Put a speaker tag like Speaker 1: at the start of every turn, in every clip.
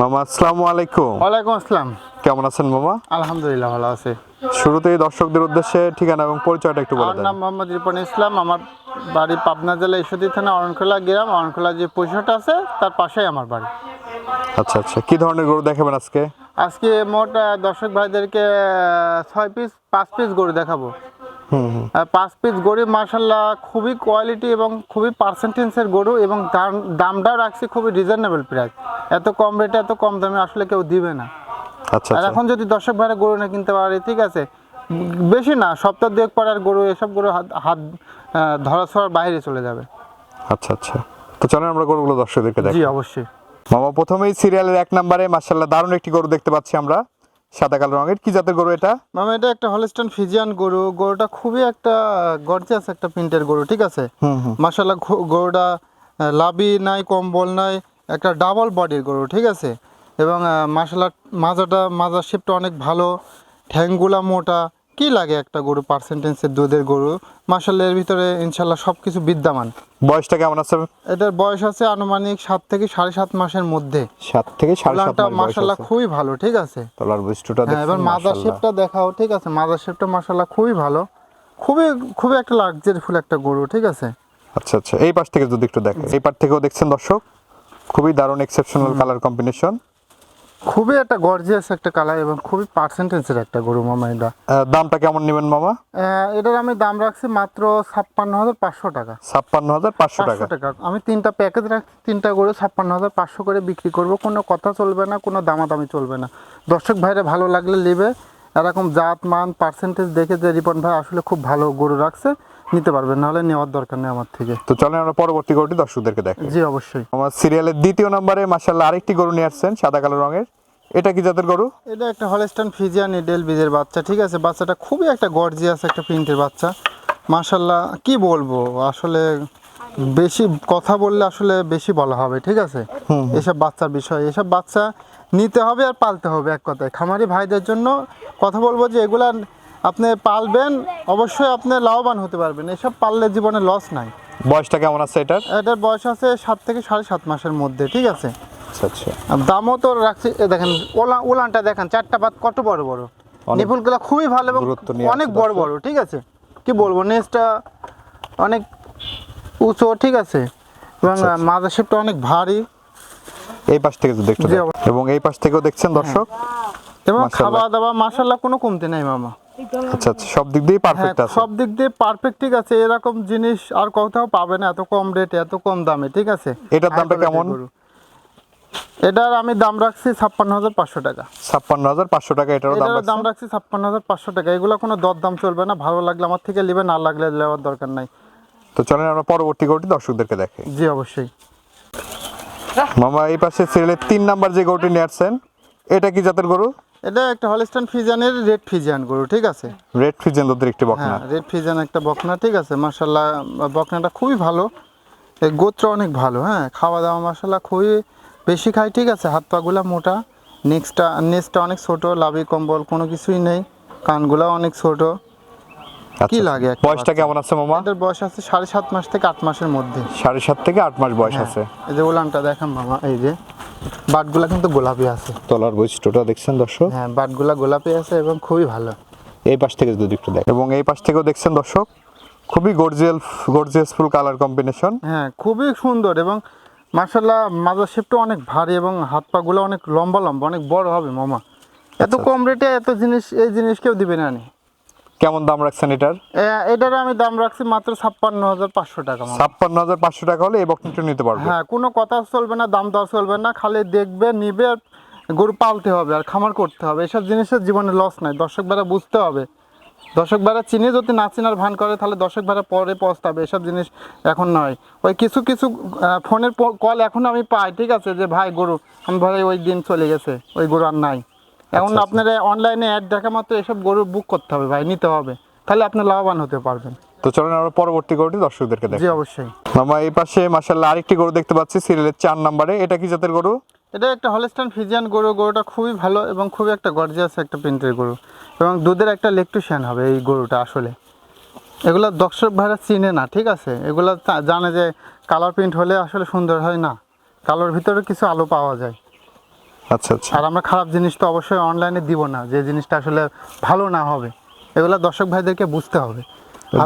Speaker 1: মামা আসসালামু আলাইকুম।
Speaker 2: ওয়ালাইকুম আসসালাম।
Speaker 1: কেমন আছেন মামা?
Speaker 2: আলহামদুলিল্লাহ ভালো আছে।
Speaker 1: শুরুতেই দর্শকদের উদ্দেশ্যে ঠিকানা এবং পরিচয়টা একটু বলে দেন।
Speaker 2: নাম মোহাম্মদ রিপন ইসলাম আমার বাড়ি পাবনা জেলা ঈশ্বরদী থানা অরণখোলা গ্রাম অরণখোলা যে পজিশনটা আছে তার পাশেই আমার বাড়ি।
Speaker 1: আচ্ছা আচ্ছা কি ধরনের গরু দেখাবেন আজকে?
Speaker 2: আজকে মোট আহ, দর্শক ভাইদেরকে আহ, ছয় পিস পাঁচ পিস গরু দেখাবো। পাঁচ পিস গরু মার্শাল্লাহ খুবই কোয়ালিটি এবং খুবই পার্সেন্টেন্সের গরু এবং দাম- দামটাও রাখছি খুবই রিজনেবল প্রাইস এত কম রেটে এত কম দামে আসলে কেউ দিবে না।
Speaker 1: আচ্ছা
Speaker 2: আর
Speaker 1: আচ্ছা।
Speaker 2: এখন যদি দর্শক ভাইরা গরু না কিনতে পারে ঠিক আছে? বেশি না সপ্তাহ দুয়েক পর আর গরু এসব গরু হাত হাত ধরা ছোঁয়ার বাইরে চলে যাবে।
Speaker 1: আচ্ছা আচ্ছা। তো চলেন আমরা গরুগুলো দর্শকদেরকে
Speaker 2: জি
Speaker 1: দেখি
Speaker 2: অবশ্যই।
Speaker 1: মামা প্রথমেই সিরিয়ালের এক নম্বরে মার্শাল্লাহ দারুণ একটি গরু দেখতে পাচ্ছি আমরা। সাদা কালো রঙের। কি জাতের গরু এটা?
Speaker 2: মামা এটা একটা হলস্টন ফিজিয়ান গরু। গরুটা খুবই একটা গর্জিয়াস একটা প্রিন্টের গরু ঠিক আছে? মাসাল্লাহ গরুটা লাবি নাই কম্বল নাই একটা ডাবল বডির গরু ঠিক আছে? এবং মাসাল্লাহ মাজাটা মাজার শেপটা অনেক ভালো ঠ্যাংগুলা মোটা কি লাগে একটা গরু পার্সেন্টেন্সের দুধের গরু? মাসাল্লাহ এর ভিতরে ইনশাল্লাহ সব কিছু বিদ্যমান।
Speaker 1: বয়সটা কেমন আছে?
Speaker 2: এটার বয়স আছে আনুমানিক সাত থেকে সাড়ে সাত মাসের মধ্যে।
Speaker 1: সাত থেকে সাড়ে সাত
Speaker 2: মাসাল্লাহ খুবই ভালো ঠিক আছে?
Speaker 1: তলার বৈশিষ্ট্যটা
Speaker 2: হ্যাঁ এবার মাজার শেপটা দেখাও ঠিক আছে? মাজার শেপটা মাসাল্লাহ খুবই ভালো। খুবই খুবই একটা লাক্সারি ফুল একটা গরু ঠিক আছে?
Speaker 1: আচ্ছা আচ্ছা এই পাশ থেকে যদি একটু দেখেন এই পাশ থেকেও দেখছেন দর্শক? খুবই দারুণ এক্সেপশনাল কালার কম্বিনেশন
Speaker 2: খুবই একটা গর্জিয়াস একটা কালার এবং খুবই পার্সেন্টেজের একটা গরু মামা এটা।
Speaker 1: দামটা কেমন নেবেন মামা?
Speaker 2: এটার আমি দাম রাখছি মাত্র ছাপ্পান্ন হাজার পাঁচশো টাকা।
Speaker 1: ছাপ্পান্ন হাজার পাঁচশো
Speaker 2: পাঁচশো
Speaker 1: টাকা।
Speaker 2: টাকা আমি তিনটা প্যাকেজ রাখছি তিনটা গরু ছাপ্পান্ন হাজার পাঁচশো করে বিক্রি করব। কোনো কথা চলবে না কোনো দামাদামি চলবে না। দর্শক ভাইরা ভালো লাগলে নেবে। এরকম জাত মান পার্সেন্টেজ দেখে যে রিপন ভাই আসলে খুব ভালো গরু রাখছে নিতে পারবেন নাহলে নেওয়ার দরকার নেই আমার থেকে।
Speaker 1: তো চলেন আমরা পরবর্তী গরুটি দর্শকদেরকে দেখাই।
Speaker 2: জি অবশ্যই।
Speaker 1: আমার সিরিয়ালের দ্বিতীয় নম্বরে মাসাল্লাহ আরেকটি গরু নিয়ে আসছেন সাদা কালো রঙের। এটা কি জাতের গরু?
Speaker 2: এটা একটা হলস্টান ফিজিয়ান ইডেল বীজের বাচ্চা ঠিক আছে? বাচ্চাটা খুবই একটা গর্জিয়াস একটা প্রিন্টের বাচ্চা। মাশাল্লাহ কি বলব? আসলে বেশি কথা বললে আসলে বেশি বলা হবে ঠিক আছে? এসব বাচ্চার বিষয়। এসব বাচ্চা নিতে হবে আর পালতে হবে এক কথায়। খামারি ভাইদের জন্য কথা বলব যে এগুলা আপনি পালবেন অবশ্যই আপনি লাভবান হতে পারবেন। এসব পাললে জীবনে লস নাই।
Speaker 1: বয়সটা কেমন আছে এটার?
Speaker 2: এটার বয়স আছে সাত থেকে সাড়ে সাত মাসের মধ্যে ঠিক আছে?
Speaker 1: আচ্ছা আচ্ছা।
Speaker 2: দামও তো রাখছি দেখেন ওলা উলানটা দেখেন চারটা পাত কত বড় বড়? নিপুলগুলো খুবই ভালো এবং অনেক বড় বড় ঠিক আছে? কি বলব নেসটা অনেক উঁচু ঠিক আছে? এবং
Speaker 1: আচ্ছা, আচ্ছা।
Speaker 2: মাদার শেপটা অনেক ভারী।
Speaker 1: এই পাশ থেকে যদি একটু এবং এই পাশ থেকেও দেখছেন দর্শক?
Speaker 2: এবং খাওয়া দাওয়া মাসাল্লাহ কোনো কমতি নাই মামা।
Speaker 1: আচ্ছা আচ্ছা সব দিক দিয়ে
Speaker 2: হ্যাঁ
Speaker 1: পারফেক্ট আছে।
Speaker 2: সব দিক দিয়ে পারফেক্ট ঠিক আছে। এরকম জিনিস আর কোথাও পাবে না এত কম রেটে এত কম দামে ঠিক আছে?
Speaker 1: এটার দামটা কেমন?
Speaker 2: এটার আমি দাম রাখছি ছাপ্পান্ন হাজার পাঁচশো টাকা।
Speaker 1: ছাপ্পান্ন হাজার পাঁচশো টাকা এটারও দাম
Speaker 2: এটার দাম রাখছি ছাপ্পান্ন হাজার পাঁচশো টাকা। এগুলো কোনো দর দাম চলবে না ভালো লাগলে আমার থেকে নেবে না লাগলে নেওয়ার দরকার নাই।
Speaker 1: তো চলেন আমরা পরবর্তী গরুটি দর্শকদেরকে দেখে
Speaker 2: জি অবশ্যই।
Speaker 1: মামা এই পাশে সিরিয়ালের তিন নাম্বার যে গরুটি নিয়ে আসছেন এটা কি জাতের গরু?
Speaker 2: এটা একটা হলিস্টান ফিজানের রেড ফিজিয়ান গরু ঠিক আছে?
Speaker 1: রেড ফিজেন দুধের একটি বকনা।
Speaker 2: হ্যাঁ রেড ফিজিয়ান একটা বকনা ঠিক আছে? মার্শাল্লাহ বকনাটা খুবই ভালো। এই গোত্র অনেক ভালো হ্যাঁ? খাওয়া দাওয়া মার্শাল্লাহ খুবই বেশি খায় ঠিক আছে? হাত পাগুলা মোটা নেক্সটটা নেক্সটটা অনেক ছোট লাভি কম্বল কোনো কিছুই নেই কানগুলা অনেক ছোট। কি লাগে
Speaker 1: বয়সটা কেমন আছে মামা?
Speaker 2: এটার বয়স আছে সাড়ে সাত মাস থেকে আট মাসের মধ্যে।
Speaker 1: সাড়ে সাত থেকে আট মাস বয়স আছে।
Speaker 2: এই যে উলানটা দেখাম মামা এই যে। বাটগুলা কিন্তু গোলাপি আছে।
Speaker 1: তলার বৈশিষ্ট্যটা দেখছেন দর্শক?
Speaker 2: হ্যাঁ বাটগুলা গোলাপি আছে এবং খুবই ভালো।
Speaker 1: এই পাশ থেকে যদি একটু দেখ এবং এই পাশ থেকেও দেখছেন দর্শক খুবই গর্জিয়াল গর্জিয়াস ফুল কালার কম্বিনেশন
Speaker 2: হ্যাঁ খুবই সুন্দর এবং মার্শাল্লাহ মাজার শেপটা অনেক ভারী এবং হাত পা পাগুলো অনেক লম্বা লম্বা অনেক বড় হবে মামা। এত কম রেটে এত জিনিস এই জিনিস কেউ দিবে না নি।
Speaker 1: কেমন দাম রাখছেন এটার?
Speaker 2: এটার আমি দাম রাখছি মাত্র ছাপ্পান্ন হাজার পাঁচশো টাকা
Speaker 1: ছাপ্পান্ন হাজার পাঁচশো টাকা হলে এই বকনিটা নিতে পারব।
Speaker 2: হ্যাঁ কোনো কথা চলবে না দাম দেওয়া চলবে না খালি দেখবে নিবে আর গরু পালতে হবে আর খামার করতে হবে। এসব জিনিসের জীবনে লস নাই দর্শক ভাড়া বুঝতে হবে। দর্শক ভাড়া চিনে যদি না চিনার ভান করে তাহলে দর্শক ভাড়া পরে পস্তাবে এসব জিনিস এখন নয়। ওই কিছু কিছু ফোনের কল এখন আমি পাই ঠিক আছে? যে ভাই গরু আমি ভাই ওই দিন চলে গেছে ওই গরু আর নাই। এখন। আপনারা অনলাইনে অ্যাড দেখা মাত্র এসব গরু বুক করতে হবে ভাই নিতে হবে। তাহলে আপনি লাভবান হতে পারবেন।
Speaker 1: তো চলেন আমরা পরবর্তী গরুটি দর্শকদেরকে দেখ।
Speaker 2: জি অবশ্যই।
Speaker 1: মামা এই পাশে মাসাল্লাহ আরেকটি গরু দেখতে পাচ্ছি সিরিয়ালের চার নাম্বারে। এটা কি জাতের গরু?
Speaker 2: এটা একটা হলস্টান ফিজিয়ান গরু গরুটা খুবই ভালো এবং খুবই একটা গর্জিয়াস একটা প্রিন্টের গরু। এবং দুধের একটা লেকটুশিয়ান হবে এই গরুটা আসলে। এগুলো দর্শক ভাইরা চিনে না ঠিক আছে? এগুলো জানে যে কালার প্রিন্ট হলে আসলে সুন্দর হয় না। কালোর ভিতরে কিছু আলো পাওয়া যায়।
Speaker 1: আচ্ছা আচ্ছা।
Speaker 2: আর আমরা খারাপ জিনিস তো অবশ্যই অনলাইনে দিব না যে জিনিসটা আসলে ভালো না হবে। এগুলো দর্শক ভাইদেরকে বুঝতে হবে।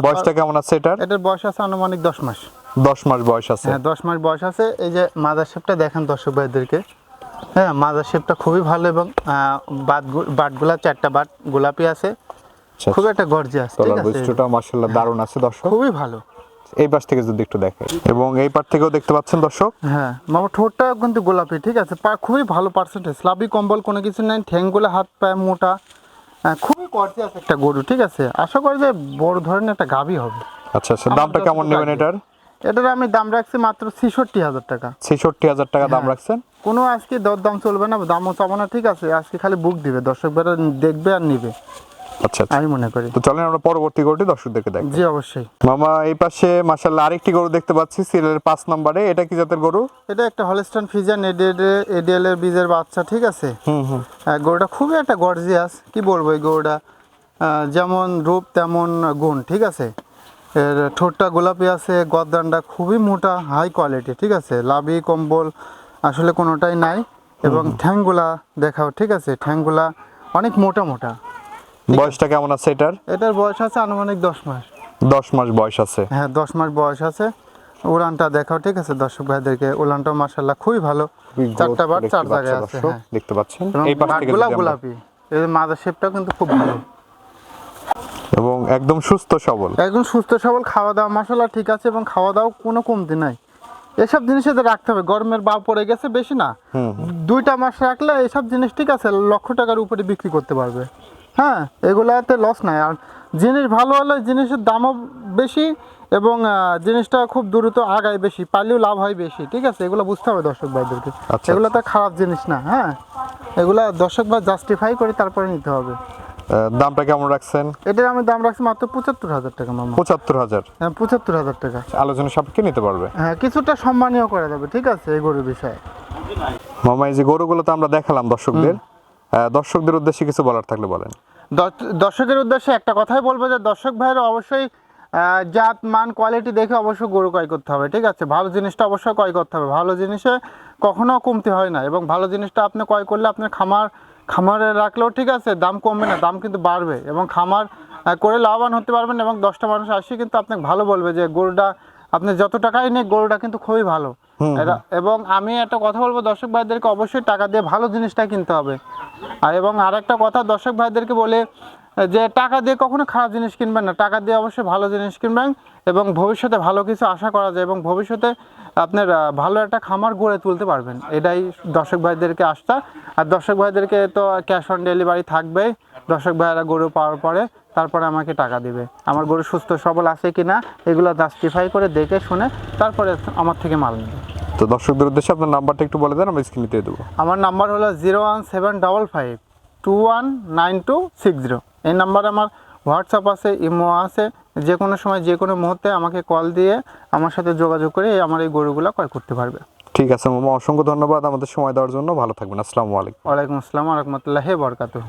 Speaker 1: বয়সটা কেমন আছে এটার?
Speaker 2: এটার বয়স আছে আনুমানিক দশ মাস।
Speaker 1: দশ মাস বয়স আছে।
Speaker 2: হ্যাঁ দশ মাস বয়স আছে। এই যে মাদার শেপটা দেখেন দর্শক ভাইদেরকে। হ্যাঁ মাদার শেপটা খুবই ভালো এবং বাট বাটগুলা চারটা বাট গোলাপি আছে।
Speaker 1: আচ্ছা
Speaker 2: খুব একটা গর্জিয়াস ঠিক আছে?
Speaker 1: মার্শাল্লাহ দারুণ আছে দর্শক।
Speaker 2: খুবই ভালো।
Speaker 1: এই পাশ থেকে যদি একটু দেখে এবং এই পাশ থেকেও দেখতে পাচ্ছেন দর্শক?
Speaker 2: হ্যাঁ মামা ঠোঁটটা কিন্তু গোলাপি ঠিক আছে? পা খুবই ভালো পার্সেন্টেজ লাভি কম্বল কোনো কিছু নেই ঠ্যাংগুলো হাত পায়ে মোটা। হ্যাঁ, খুবই গর্জিয়াস একটা গরু ঠিক আছে? আশা করি যে বড় ধরনের একটা গাভী হবে।
Speaker 1: আচ্ছা আচ্ছা দামটা কেমন নেবেন এটার?
Speaker 2: এটার আমি দাম রাখছি মাত্র ছেষট্টি হাজার টাকা।
Speaker 1: ছেষট্টি হাজার টাকা দাম
Speaker 2: হ্যাঁ।
Speaker 1: রাখছেন?
Speaker 2: কোনো আজকে দর দাম চলবে না দামও চাবো না ঠিক আছে? আজকে খালি বুক দিবে দর্শক দেখবে আর নিবে।
Speaker 1: আচ্ছা আচ্ছা।
Speaker 2: আমি মনে করি।
Speaker 1: তো চলেন আমরা পরবর্তী গরুটি দর্শকদেরকে দেখ
Speaker 2: জি অবশ্যই।
Speaker 1: মামা এই পাশে মাসাল্লাহ আরেকটি গরু দেখতে পাচ্ছি সিরিয়ালের পাঁচ নম্বরে। এটা কি জাতের গরু?
Speaker 2: এটা একটা হলস্টান ফিজান এডিএল এর বীজের বাচ্চা ঠিক আছে?
Speaker 1: হুম হুম।
Speaker 2: হ্যাঁ, গরুটা খুবই একটা গর্জিয়াস কি বলব এই গরুটা? যেমন রূপ তেমন গুণ ঠিক আছে? এর ঠোঁটটা গোলাপি আছে গদ্দানটা খুবই মোটা হাই কোয়ালিটি ঠিক আছে? লাভি কম্বল আসলে কোনোটাই নাই। এবং ঠ্যাংগুলা দেখাও ঠিক আছে? ঠ্যাংগুলা অনেক মোটা মোটা।
Speaker 1: বয়সটা কেমন আছে এটার?
Speaker 2: এটার বয়স আছে আনুমানিক দশ মাস।
Speaker 1: দশ মাস বয়স আছে।
Speaker 2: হ্যাঁ দশ মাস বয়স আছে। উড়ানটা দেখাও ঠিক আছে? দর্শক ভাইদেরকে উড়ানটাও মার্শাল্লাহ খুবই ভালো। চারটা বার চার জায়গায় আছে হ্যাঁ।
Speaker 1: দেখতে পাচ্ছেন? এই পাশ থেকে আমরা-
Speaker 2: গোলাপি। এই মাদার শেপটাও কিন্তু খুব ভালো।
Speaker 1: এবং একদম সুস্থ সবল।
Speaker 2: একদম সুস্থ সবল খাওয়া দাওয়া মশলা ঠিক আছে এবং খাওয়া দাওয়া কোনো কমতি নাই। এসব জিনিস এদের রাখতে হবে। গরমের বা পড়ে গেছে বেশি না। দুইটা মাস রাখলে এসব জিনিস ঠিক আছে লক্ষ টাকার উপরে বিক্রি করতে পারবে। হ্যাঁ এগুলাতে লস নাই। আর জিনিস ভালো হলে জিনিসের দামও বেশি এবং জিনিসটা খুব দ্রুত আগায় বেশি পাইলেও লাভ হয় বেশি ঠিক আছে? এগুলো বুঝতে হবে দর্শক ভাইদেরকে।
Speaker 1: আচ্ছা,
Speaker 2: এগুলো তো খারাপ জিনিস না হ্যাঁ? এগুলা দর্শক ভাই জাস্টিফাই করে তারপরে নিতে হবে।
Speaker 1: দামটা কেমন রাখছেন?
Speaker 2: এটার আমি দাম রাখছি মাত্র পঁচাত্তর হাজার টাকা মামা।
Speaker 1: পঁচাত্তর হাজার?
Speaker 2: হ্যাঁ পঁচাত্তর হাজার টাকা।
Speaker 1: আলোচনা সাপেক্ষে নিতে পারবে।
Speaker 2: হ্যাঁ কিছুটা সম্মানীয় করে দেবে ঠিক আছে এই গরুর বিষয়ে?
Speaker 1: মামা এই যে গরুগুলো তো আমরা দেখালাম দর্শকদের। দর্শকদের উদ্দেশ্যে কিছু বলার থাকলে বলেন।
Speaker 2: দর্শ- দর্শকের উদ্দেশ্যে একটা কথাই বলব যে দর্শক ভাইরা অবশ্যই জাত মান কোয়ালিটি দেখে অবশ্যই গরু ক্রয় করতে হবে ঠিক আছে? ভালো জিনিসটা অবশ্যই ক্রয় করতে হবে। ভালো জিনিসে কখনো কমতি হয় না এবং ভালো জিনিসটা আপনি ক্রয় করলে আপনার খামার খামারে রাখলেও ঠিক আছে দাম কমবে না দাম কিন্তু বাড়বে এবং খামার করে লাভবান হতে পারবেন এবং দশটা মানুষ আসি কিন্তু আপনাকে ভালো বলবে যে গরুটা আপনি যত টাকাই নেই গরুটা কিন্তু খুবই ভালো। এবং আমি একটা কথা বলব দর্শক ভাইদেরকে অবশ্যই টাকা দিয়ে ভালো জিনিসটা কিনতে হবে। আর এবং আরেকটা কথা দর্শক ভাইদেরকে বলে, যে টাকা দিয়ে কখনো খারাপ জিনিস কিনবেন না। টাকা দিয়ে অবশ্যই ভালো জিনিস কিনবেন এবং ভবিষ্যতে ভালো কিছু আশা করা যায় এবং ভবিষ্যতে আপনার ভালো একটা খামার গড়ে তুলতে পারবেন। এটাই দর্শক ভাইদেরকে আস্থা। আর দর্শক ভাইদেরকে তো ক্যাশ অন ডেলিভারি থাকবেই। দর্শক ভাইয়েরা গরু পাওয়ার পরে তারপরে আমাকে টাকা দিবে। আমার গরু সুস্থ, সবল আছে কিনা, এগুলো জাস্টিফাই করে দেখে শুনে তারপরে আমার থেকে মাল নেবে।
Speaker 1: তো দর্শকদের উদ্দেশ্যে আপনার নাম্বারটা একটু বলে দেন আমরা স্ক্রিনে দিয়ে দেবো।
Speaker 2: আমার নাম্বার হলো zero one seven double five two one nine two six zero. এই নাম্বারে আমার হোয়াটসঅ্যাপ আছে ইমো আছে যে কোনো সময় যে কোনো মুহূর্তে আমাকে কল দিয়ে আমার সাথে যোগাযোগ করে আমার এই গরুগুলো ক্রয় করতে পারবে।
Speaker 1: ঠিক আছে মামা অসংখ্য ধন্যবাদ আমাদের সময় দেওয়ার জন্য। ভালো থাকবেন আসসালামু আলাইকুম।
Speaker 2: ওয়ালাইকুম আসসালাম রহমতুল্লাহ বরকাতু